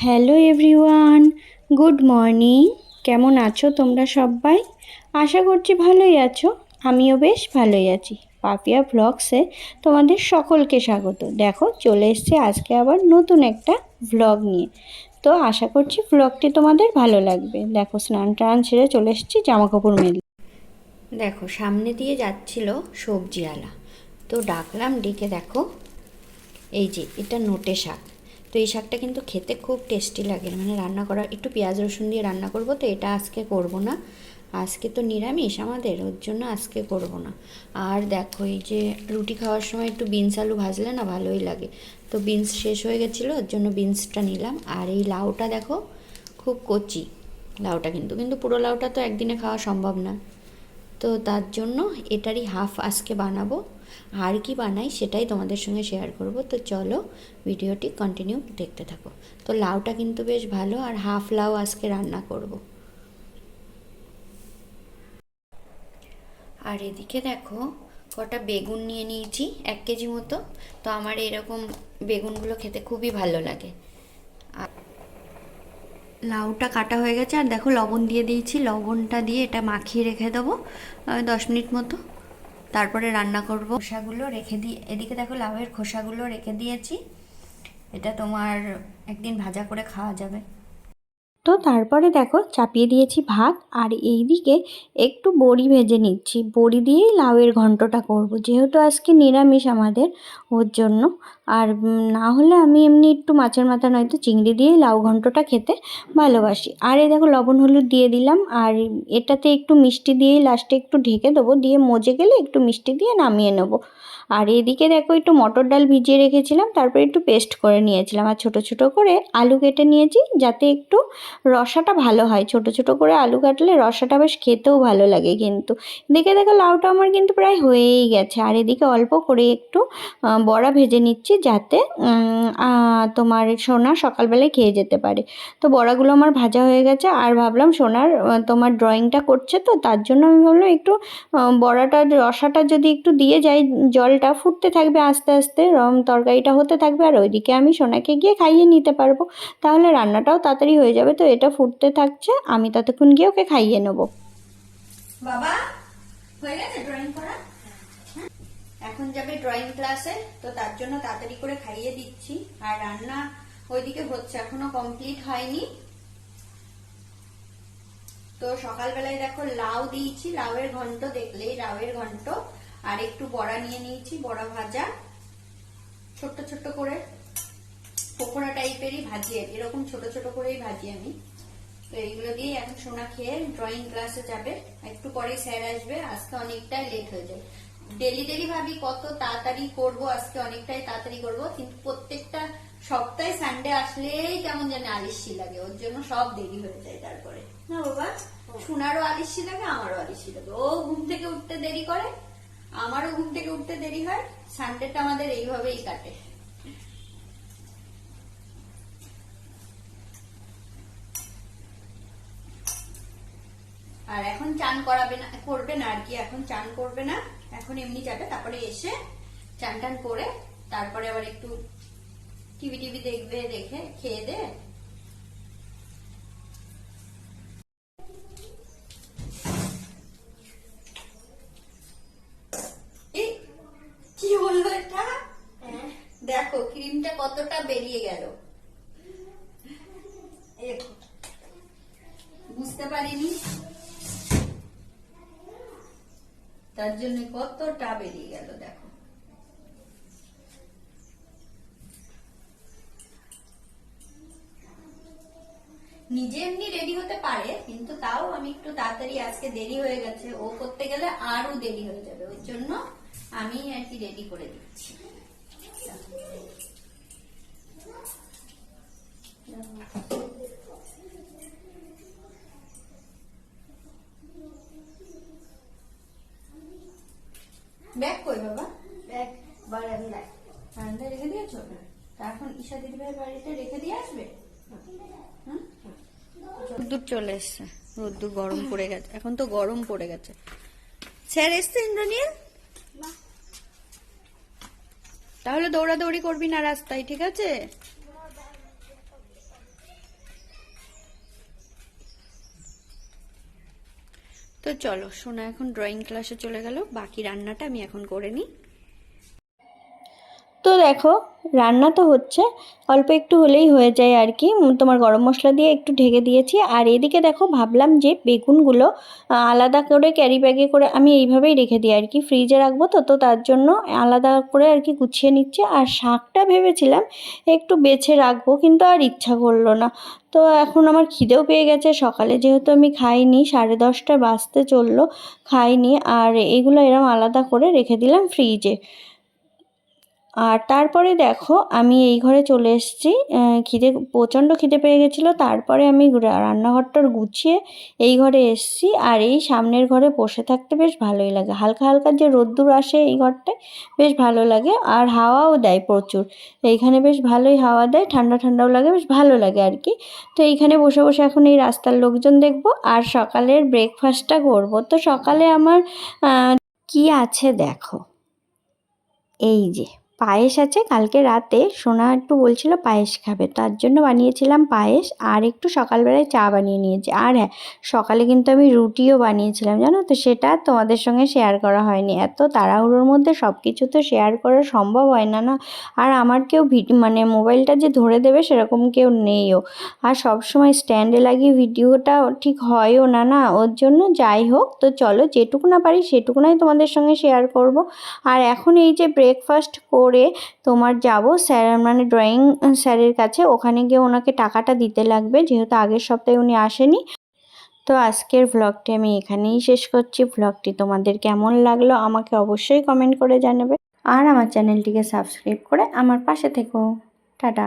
Hello everyone, good morning. কেমন আছো তোমরা সবাই? আশা করছি ভালোই আছো। আমিও বেশ ভালোই আছি। পাপিয়া ভ্লগসে তোমাদের সকলকে স্বাগত। দেখো, চলে এসছে আজকে আবার নতুন একটা ভ্লগ নিয়ে। তো আশা করছি ভ্লগটি তোমাদের ভালো লাগবে। দেখো, স্নান টান ছেড়ে চলে এসেছি জামা কাপড় মেলে দেখো, সামনে দিয়ে যাচ্ছিল সবজিওয়ালা। তো ডাকলাম, ডেকে দেখো। এই যে, এটা নোটে শাক। তো এই শাকটা কিন্তু খেতে খুব টেস্টি লাগে। মানে রান্না করা একটু পেঁয়াজ রসুন দিয়ে রান্না করব তো, এটা আজকে করব না। আজকে তো নিরামিষ আমাদের, ওর জন্য আজকে করব না। আর দেখো, এই যে রুটি খাওয়ার সময় একটু বিনস আলু ভাজলে না ভালোই লাগে। তো বিনস শেষ হয়ে গেছিল, ওর জন্য বিনসটা নিলাম। আর এই লাউটা দেখো, খুব কচি। লাউটা কিন্তু কিন্তু পুরো লাউটা তো একদিনে খাওয়া সম্ভব না। তো তার জন্য এটারই হাফ আজকে বানাবো। আর কি বানাই সেটাই তোমাদের সঙ্গে শেয়ার করব। তো চলো ভিডিওটি কন্টিনিউ দেখতে থাকো। তো লাউটা কিন্তু বেশ ভালো আর হাফ লাউ আজকে রান্না করব। আর এদিকে দেখো কটা বেগুন নিয়ে নিয়েছি, এক কেজি মতো। তো আমার এরকম বেগুনগুলো খেতে খুবই ভালো লাগে। লাউটা কাটা হয়ে গেছে, আর দেখো লবণ দিয়ে দিয়েছি, লবণটা দিয়ে এটা মাখিয়ে রেখে দেবো দশ মিনিট মতো। তারপরে রান্না করব। খোসাগুলো রেখে দিয়ে, এদিকে দেখো লাউয়ের খোসাগুলো রেখে দিয়েছি। এটা তোমার একদিন ভাজা করে খাওয়া যাবে। তো তারপরে দেখো চাপিয়ে দিয়েছি ভাত আর এই দিকে একটু বড়ি ভেজে নিচ্ছি। বড়ি দিয়েই লাউয়ের ঘন্টটা করব, যেহেতু আজকে নিরামিষ আমাদের ওর জন্য। আর না হলে আমি এমনি একটু মাছের মাথা নয়তো চিংড়ি দিয়েই লাউ ঘন্টটা খেতে ভালোবাসি। আর এই দেখো লবণ হলুদ দিয়ে দিলাম আর এটাতে একটু মিষ্টি দিয়েই লাস্টে একটু ঢেকে দেবো। দিয়ে মজে গেলে একটু মিষ্টি দিয়ে নামিয়ে নেব। আর এদিকে দেখো একটু মটর ডাল ভিজিয়ে রেখেছিলাম, তারপরে একটু পেস্ট করে নিয়েছিলাম। আর ছোটো ছোটো করে আলু কেটে নিয়েছি যাতে একটু রসাটা ভালো হয়। ছোট ছোট করে আলু কাটলে রসাটা বেশ খেতেও ভালো লাগে কিন্তু। দেখে দেখো লাউটা আমার কিন্তু প্রায় হয়েই গেছে। আর এদিকে অল্প করে একটু বড়া ভেজে নিচ্ছি যাতে তোমার সোনা সকালবেলায় খেয়ে যেতে পারে। তো বড়াগুলো আমার ভাজা হয়ে গেছে। আর ভাবলাম সোনার তোমার ড্রয়িংটা করছে তো, তার জন্য আমি ভাবলাম একটু বড়াটা রসাটা যদি একটু দিয়ে যাই জলটা ফুটতে থাকবে আস্তে আস্তে, রম তরকারিটা হতে থাকবে আর ওইদিকে আমি সোনাকে গিয়ে খাইয়ে নিতে পারব। তাহলে রান্নাটাও তাড়াতাড়ি হয়ে যাবে, তো এটা ফুটতে থাকছে, আমি ততক্ষণ গিয়ে ওকে খাইয়ে নেব। বাবা, হয়ে গেছে ড্রয়িং করা? হ্যাঁ? এখন যাবে ড্রয়িং ক্লাসে তো তার জন্য তাড়াতাড়ি করে খাইয়ে দিচ্ছি। আর রান্না ওইদিকে হচ্ছে, এখনও কমপ্লিট হয়নি। তো সকালবেলায় দেখো লাউ দিয়েছি, লাউয়ের ঘন্ট দেখলেই লাউয়ের ঘন্ট। আর একটু বড়া নিয়ে নিয়েছি বড়া ভাজা। ছোট্ট ছোট্ট করে পকোড়া টাইপেরই ভাজি। এরকম ছোট ছোট করেই ভাজি আমি। তো এইগুলো দিয়ে এখন সোনা খেয়ে ড্রয়িং ক্লাসে যাবে। একটু পরে স্যার আসবে আজকে অনেকটাই লেট হয়ে যায়। ডেলি ডেলি ভাবি কত তাড়াতাড়ি করব আজকে অনেকটাই তাড়াতাড়ি করব কিন্তু প্রত্যেকটা সপ্তাহে সানডে আসলেই কেমন যেন আলিসি লাগে ওর জন্য সব দেরি হয়ে যায় তারপরে। না বাবা সোনারও আলিসি লাগে আমারও আলিসি লাগে। ও ঘুম থেকে উঠতে দেরি করে আমারও ঘুম থেকে উঠতে দেরি হয় সানডেটা আমাদের এইভাবেই কাটে। আর এখন চান করাবে না, করবে না আর কি, এখন চান করবে না, এখন এমনি যাবে, তারপরে এসে চান টান করে, তারপরে আবার একটু টিভি টিভি দেখবে, দেখে, খেয়ে দে এই, কি বলল এটা দেখো ক্রিমটা কতটা বেরিয়ে গেল। বুঝতে পারিনি? তার জন্য কতটা বেরিয়ে গেল, দেখো। নিজে এমনি রেডি হতে পারে, কিন্তু তাও আমি একটু তাড়াতাড়ি আজকে দেরি হয়ে গেছে। ও করতে গেলে আরও দেরি হয়ে যাবে। ওই জন্য আমি আর কি রেডি করে দিচ্ছি। ব্যাগ কই বাবা? ব্যাগ বারান্দায় বারান্দায় রেখে দিয়েছ এখন ঈশা দিদি ভাই বাড়িতে রেখে দিয়ে আসবে? রোদ্দুর চলে এসছে। রোদ্দুর গরম পড়ে গেছে। এখন তো গরম পড়ে গেছে। স্যার এসছে ইন্দ্রনীল? তাহলে দৌড়াদৌড়ি করবি না রাস্তায়, ঠিক আছে? তো চলো শোনা এখন ড্রয়িং ক্লাসে চলে গেল, বাকি রান্নাটা আমি এখন করে নিই। দেখো, রান্না তো হচ্ছে। অল্প একটু হলেই হয়ে যায় আর কি। তোমার গরম মশলা দিয়ে একটু ঢেকে দিয়েছি। আর এদিকে দেখো, ভাবলাম যে বেগুনগুলো আলাদা করে ক্যারি ব্যাগে করে আমি এইভাবেই রেখে দিই আর কি। ফ্রিজে রাখব তো তো তার জন্য আলাদা করে আর কি গুছিয়ে নিচ্ছে। আর শাকটা ভেবেছিলাম একটু বেছে রাখব, কিন্তু আর ইচ্ছা করল না। তো এখন আমার খিদেও পেয়ে গেছে। সকালে যেহেতু আমি খাইনি, সাড়ে দশটা বাজতে চলল, খাইনি। আর এগুলো এরম আলাদা করে রেখে দিলাম ফ্রিজে আর তারপরে দেখো, আমি এই ঘরে চলে এসেছি। খিদে, প্রচণ্ড খিদে পেয়ে গেছিল। তারপরে আমি রান্নাঘরটার গুছিয়ে এই ঘরে এসেছি। আর এই সামনের ঘরে বসে থাকতে বেশ ভালোই লাগে। হালকা হালকা যে রোদ্দুর আসে এই ঘরটায় বেশ ভালো লাগে। আর হাওয়াও দেয় প্রচুর। এইখানে বেশ ভালোই হাওয়া দেয়, ঠান্ডা ঠান্ডাও লাগে, বেশ ভালো লাগে আর কি। তো এইখানে বসে বসে এখন এই রাস্তার লোকজন দেখব। আর সকালের ব্রেকফাস্টটা করব। তো সকালে আমার কি আছে দেখো। এই যে। পায়েস আছে, কালকে রাতে সোনা একটু বলছিল পায়েস খাবে। তার জন্য বানিয়েছিলাম পায়েস আর একটু সকালবেলায় চা বানিয়ে নিয়েছি। আর হ্যাঁ সকালে কিন্তু আমি রুটিও বানিয়েছিলাম, জানো তো? সেটা তোমাদের সঙ্গে শেয়ার করা হয়নি। এত তাড়াহুড়োর মধ্যে সব কিছু তো শেয়ার করা সম্ভব হয় না না? আর আমার কেউ ভিডি মানে মোবাইলটা যে ধরে দেবে সেরকম কেউ নেইও। আর সব সময় স্ট্যান্ডে লাগিয়ে ভিডিওটা ঠিক হয়ও না না? ওর জন্য যাই হোক, তো চলো যেটুকু না পারি সেটুকুনাই তোমাদের সঙ্গে শেয়ার করব। আর এখন এই যে ব্রেকফাস্ট করে তোমার যাব। স্যার মানে ড্রয়িং স্যারের কাছে। ওখানে গিয়ে ওনাকে টাকাটা দিতে লাগবে। যেহেতু আগের সপ্তাহে উনি আসেনি। তো আজকের ভ্লগটি আমি এখানেই শেষ করছি। ভ্লগটি তোমাদের কেমন লাগল আমাকে অবশ্যই কমেন্ট করে জানাবে। আর আমার চ্যানেলটিকে সাবস্ক্রাইব করে আমার পাশে থেকো। টাটা।